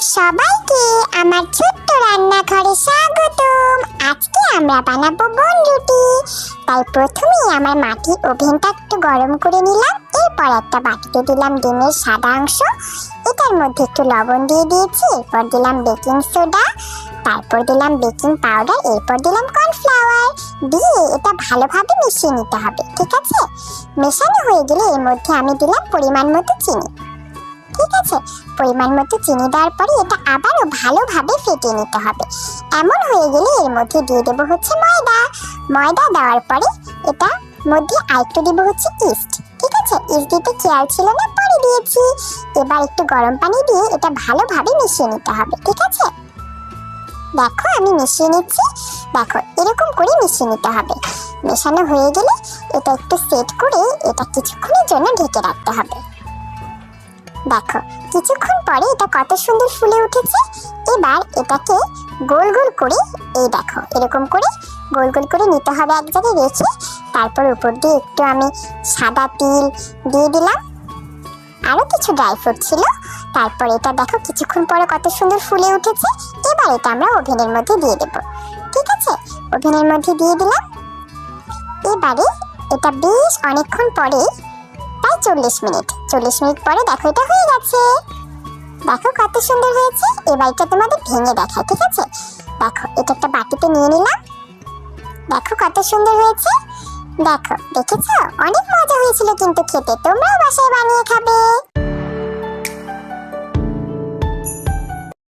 সবাইকে আমার ছোট্ট রান্নাঘরে স্বাগতম। আজকে আমরা বানাবো বনরুটি। তাই প্রথমেই আমার মাটি ওভেনটা একটু গরম করে নিলাম। এরপর একটা বাটিতে দিলাম ডিমের সাদা অংশ। এটার মধ্যে একটু লবণ দিয়ে দিয়েছি। এরপর দিলাম বেকিং সোডা। তারপর দিলাম বেকিং পাউডার। এরপর দিলাম কর্নফ্লাওয়ার। দিয়ে এটা ভালোভাবে মিশিয়ে নিতে হবে, ঠিক আছে? মেশানো হয়ে গেলে এর মধ্যে আমি দিলাম পরিমাণ মতো চিনি। আছে। পরিমাণ মতো চিনি দেওয়ার পরে এটা আবারও ভালোভাবে ফেটিয়ে নিতে হবে। এমন হয়ে গেলে এর মধ্যে দিয়ে দেবো হচ্ছে ময়দা। ময়দা দেওয়ার পরে এটা মধ্যে আরেকটু দেবো হচ্ছে ইস্ট। ঠিক আছে? ইস্ট দিতে খেয়াল ছিল না, পরে দিয়েছি। এবার একটু গরম পানি দিয়ে এটা ভালোভাবে মিশিয়ে নিতে হবে। ঠিক আছে? দেখো, আমি মিশিয়ে নিচ্ছি। দেখো, এরকম করে মিশিয়ে নিতে হবে। মেশানো হয়ে গেলে এটা একটু সেট করে এটা কিছুক্ষণের জন্য ঢেকে রাখতে হবে। দেখো, কিছুক্ষণ পরে এটা কত সুন্দর ফুলে উঠেছে। এবার এটাকে গোল গোল করে, এই দেখো, এরকম করে গোল গোল করে নিতে হবে এক জায়গায় রেখে। তারপর উপর দিয়ে একটু আমি সাদা তিল দিয়ে দিলাম। আরও কিছু ড্রাই ফ্রুট ছিল। তারপর এটা দেখো, কিছুক্ষণ পরে কত সুন্দর ফুলে উঠেছে। এবার এটা আমরা ওভেনের মধ্যে দিয়ে দেব। ঠিক আছে? ওভেনের মধ্যে দিয়ে দিলাম। এবারে এটা বেশ অনেকক্ষণ পরে চল্লিশ মিনিট। চল্লিশ মিনিট পরে দেখো এটা হয়ে গেছে। দেখো কত সুন্দর হয়েছে। এবার এটা তোমাদের ভেঙে দেখায়, ঠিক আছে? দেখো, এটা একটা বাটিতে নিয়ে নিলাম। দেখো কত সুন্দর হয়েছে। দেখো, দেখেছ? অনেক মজা হয়েছিল কিন্তু খেতে। তোমরাও বাসায় বানিয়ে খাবে।